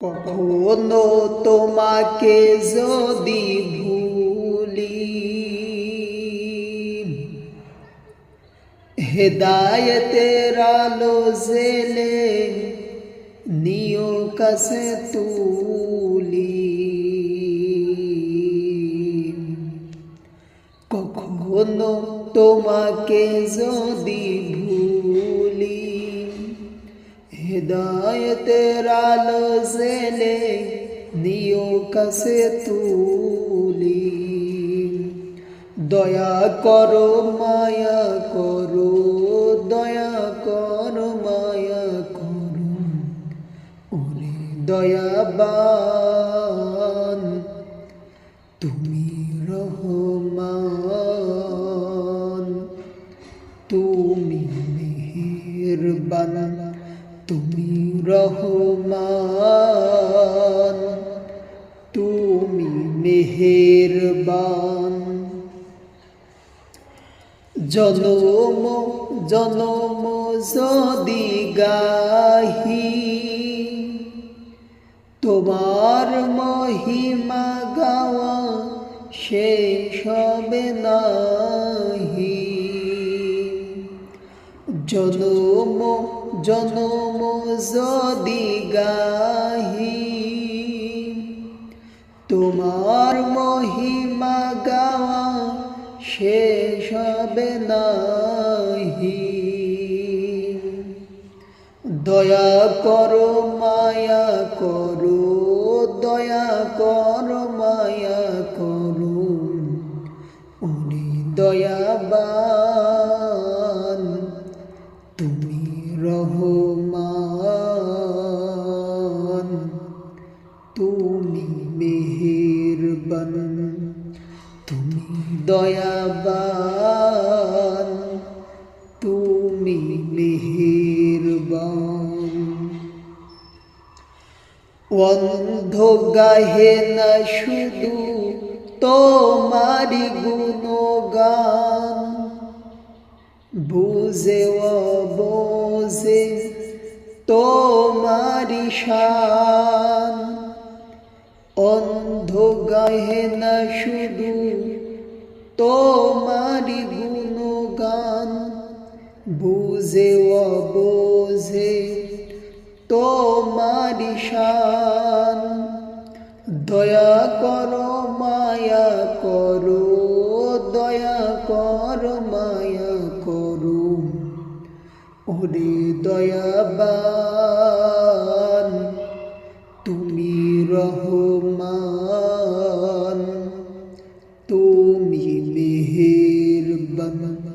কখনো তোমাকে যদি ভুলি হেদায়তের আলো জেলে নিও কাছে তুলি। কখনো তোমাকে যদি ভুলি হেদায়তের আলো জেলে নিও কাছে তুলি। দয়া করো, মায়া করো, দয়া করো, মায়া করো। ওরে দয়াবান, তুমি রহমান, তুমি রহমান তুমি মেহেরবান। জনম জনম যদি গাহি তোমার মহিমা গাওয়া শেষ হবে নাহি। জনম জনম যদি গাহি তোমার মহিমা গাওয়া শেষ হবে নাহি। দয়া করো, মায়া করো, দয়া করো, মায়া করো। উনি দয়াবান। তুমি দয়াবান তুমি মেহেরবান। অন্ধ গাহে না শুধু তোমারি গুণগান বুঝে বোঝে তোমারি শান। অন্ধ গাহে না শুধু তোমারি গুণগান, বুঝে বোঝে তোমারি শান। দয়া করো, মায়া করো, দয়া করো, মায়া করো ওরে দয়াবান